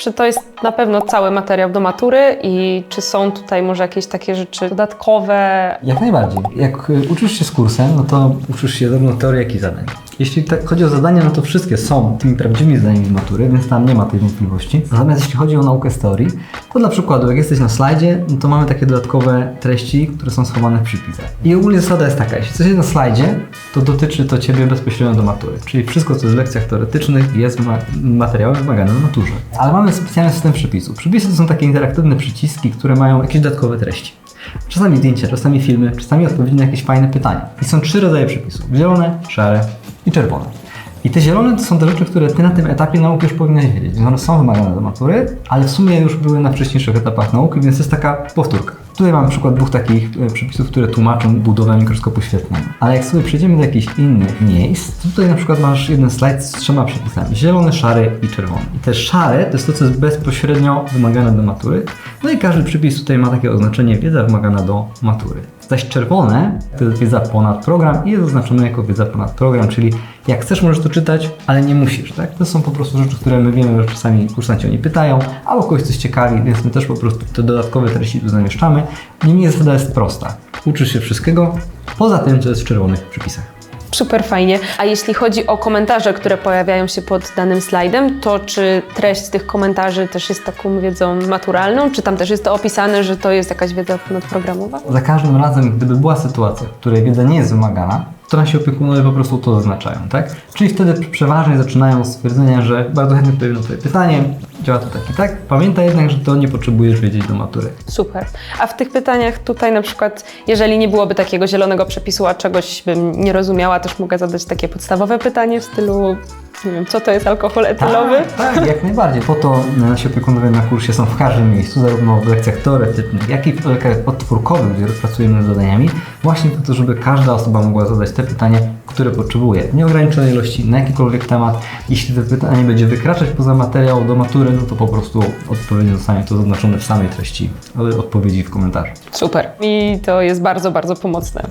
Czy to jest na pewno cały materiał do matury i czy są tutaj może jakieś takie rzeczy dodatkowe? Jak najbardziej. Jak y, uczysz się z kursem, no to uczysz się zarówno teorii, jak i zadań. Jeśli tak chodzi o zadania, no to wszystkie są tymi prawdziwymi zadaniami z matury, więc tam nie ma tej wątpliwości. Natomiast jeśli chodzi o naukę z teorii, to dla przykładu, jak jesteś na slajdzie, no to mamy takie dodatkowe treści, które są schowane w przypisach. I ogólnie zasada jest taka, jeśli coś jest na slajdzie, to dotyczy to Ciebie bezpośrednio do matury. Czyli wszystko, co jest w lekcjach teoretycznych, jest ma- materiałem wymaganym na maturze. Ale mamy specjalny system przypisów. Przypisy to są takie interaktywne przyciski, które mają jakieś dodatkowe treści. Czasami zdjęcia, czasami filmy, czasami odpowiedzi na jakieś fajne pytania. I są trzy rodzaje przepisów. Zielone, szare i czerwone. I te zielone to są te rzeczy, które ty na tym etapie nauki już powinnaś wiedzieć. One są wymagane do matury, ale w sumie już były na wcześniejszych etapach nauki, więc jest taka powtórka. Tutaj mamy przykład dwóch takich e, przepisów, które tłumaczą budowę mikroskopu świetlnego. Ale jak sobie przejdziemy do jakichś innych miejsc, to tutaj na przykład masz jeden slajd z trzema przepisami. Zielony, szary i czerwony. I te szare to jest to, co jest bezpośrednio wymagane do matury. No i każdy przypis tutaj ma takie oznaczenie wiedza wymagana do matury. Zaś czerwone to jest wiedza ponad program i jest oznaczone jako wiedza ponad program, czyli jak chcesz możesz to czytać, ale nie musisz, tak? To są po prostu rzeczy, które my wiemy, że czasami kursanci o nie pytają, albo kogoś coś ciekawi, więc my też po prostu te dodatkowe treści tu zamieszczamy. Niemniej zasada jest prosta. Uczysz się wszystkiego, poza tym, co jest w czerwonych przypisach. Super fajnie. A jeśli chodzi o komentarze, które pojawiają się pod danym slajdem, to czy treść tych komentarzy też jest taką wiedzą maturalną? Czy tam też jest to opisane, że to jest jakaś wiedza ponadprogramowa? Za każdym razem, gdyby była sytuacja, w której wiedza nie jest wymagana, to nasi opiekunowie po prostu to zaznaczają, tak? Czyli wtedy przeważnie zaczynają stwierdzenia, że bardzo chętnie odpowiem na Twoje pytanie, działa to tak i tak. Pamiętaj jednak, że to nie potrzebujesz wiedzieć do matury. Super. A w tych pytaniach tutaj na przykład, jeżeli nie byłoby takiego zielonego przepisu, a czegoś bym nie rozumiała, też mogę zadać takie podstawowe pytanie w stylu, nie wiem, co to jest alkohol etylowy? Tak, tak, jak najbardziej. Po to nasi opiekunowie na kursie są w każdym miejscu, zarówno w lekcjach teoretycznych, jak i w lekcjach podtwórkowych, gdzie pracujemy nad zadaniami, właśnie po to, żeby każda osoba mogła zadać te pytania, które potrzebuje. Nieograniczonej ilości, na jakikolwiek temat. Jeśli to pytanie będzie wykraczać poza materiał do matury, no to po prostu odpowiednio zostanie to zaznaczone w samej treści, ale odpowiedzi w komentarzu. Super. I to jest bardzo, bardzo pomocne.